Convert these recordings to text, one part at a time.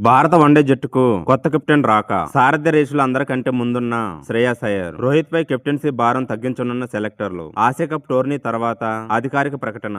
భారత వన్డే జట్టుకు కొత్త కెప్టెన్ రాక సారథ్య రేసులు అందరికంటే ముందున్న శ్రేయస్ అయ్యర్. రోహిత్ పై కెప్టెన్సీ భారం తగ్గించనున్న సెలెక్టర్లు. ఆసియా కప్ టోర్నీ తర్వాత అధికారిక ప్రకటన.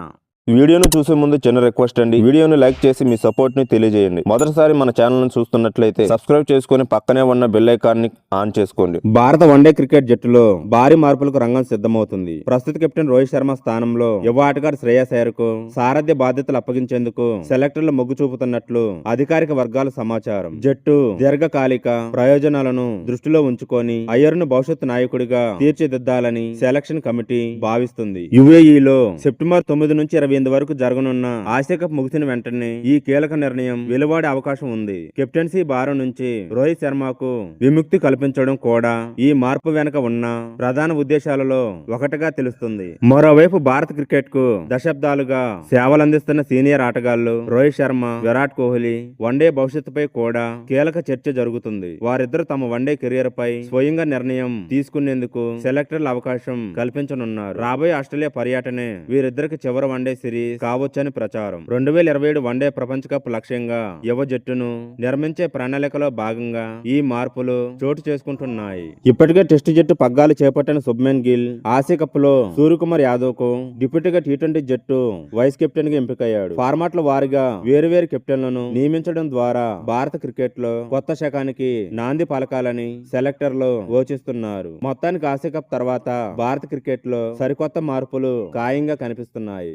వీడియోను చూసే ముందు చిన్న రిక్వెస్ట్ అండి. వీడియోను లైక్ చేసి మీ సపోర్ట్ని తెలియజేయండి. మొదటిసారి మన ఛానల్ను చూస్తున్నట్లయితే సబ్స్క్రైబ్ చేసుకుని పక్కనే ఉన్న బెల్ ఐకాన్ని ఆన్ చేసుకోండి. భారత వన్డే క్రికెట్ జట్టులో భారీ మార్పులకు రంగం సిద్ధమవుతుంది. ప్రస్తుత కెప్టెన్ రోహిత్ శర్మ స్థానంలో యువ ఆటగాడు శ్రేయస్ అయ్యర్కు సారథ్య బాధ్యతలు అప్పగించేందుకు సెలెక్టర్లు మొగ్గు చూపుతున్నట్లు అధికారిక వర్గాల సమాచారం. జట్టు దీర్ఘకాలిక ప్రయోజనాలను దృష్టిలో ఉంచుకొని అయ్యర్ను భవిష్యత్తు నాయకుడిగా తీర్చిదిద్దాలని సెలక్షన్ కమిటీ భావిస్తుంది. యుఏఈలో సెప్టెంబర్ తొమ్మిది నుంచి ఇరవై పద్దెనిమిది వరకు జరగనున్న ఆసియా కప్ ముగిసిన వెంటనే ఈ కీలక నిర్ణయం వెలువడే అవకాశం ఉంది. కెప్టెన్సీ భారం నుంచి రోహిత్ శర్మకు విముక్తి కల్పించడం కూడా ఈ మార్పు వెనుక ఉన్న ప్రధాన ఉద్దేశాలలో ఒకటిగా తెలుస్తుంది. మరోవైపు భారత క్రికెట్కు దశాబ్దాలుగా సేవలందిస్తున్న సీనియర్ ఆటగాళ్ళు రోహిత్ శర్మ విరాట్ కోహ్లీ వన్డే భవిష్యత్తుపై కూడా కీలక చర్చ జరుగుతుంది. వారిద్దరు తమ వన్డే కెరియర్ పై స్వయంగా నిర్ణయం తీసుకునేందుకు సెలెక్టర్ల అవకాశం కల్పించనున్నారు. రాబోయే ఆస్ట్రేలియా పర్యటనే వీరిద్దరికి చివరి వన్డే సిరీస్ కావచ్చని ప్రచారం. రెండు వేల ఇరవై ఏడు వన్డే ప్రపంచ కప్ లక్ష్యంగా యువ జట్టును నిర్మించే ప్రణాళికలో భాగంగా ఈ మార్పులు చోటు చేసుకుంటున్నాయి. ఇప్పటికే టెస్ట్ జట్టు పగ్గాలు చేపట్టిన శుభ్మన్ గిల్ ఆసియా కప్లో సూర్యకుమార్ యాదవ్కు డిప్యూటీగా టీ ట్వంటీ జట్టు వైస్ కెప్టెన్గా ఎంపికయ్యాడు. ఫార్మాట్ల వారిగా వేరువేరు కెప్టెన్లను నియమించడం ద్వారా భారత క్రికెట్లో కొత్త శకానికి నాంది పలకాలని సెలెక్టర్లు యోచిస్తున్నారు మొత్తానికి ఆసియా కప్ తర్వాత భారత క్రికెట్లో సరికొత్త మార్పులు ఖాయంగా కనిపిస్తున్నాయి.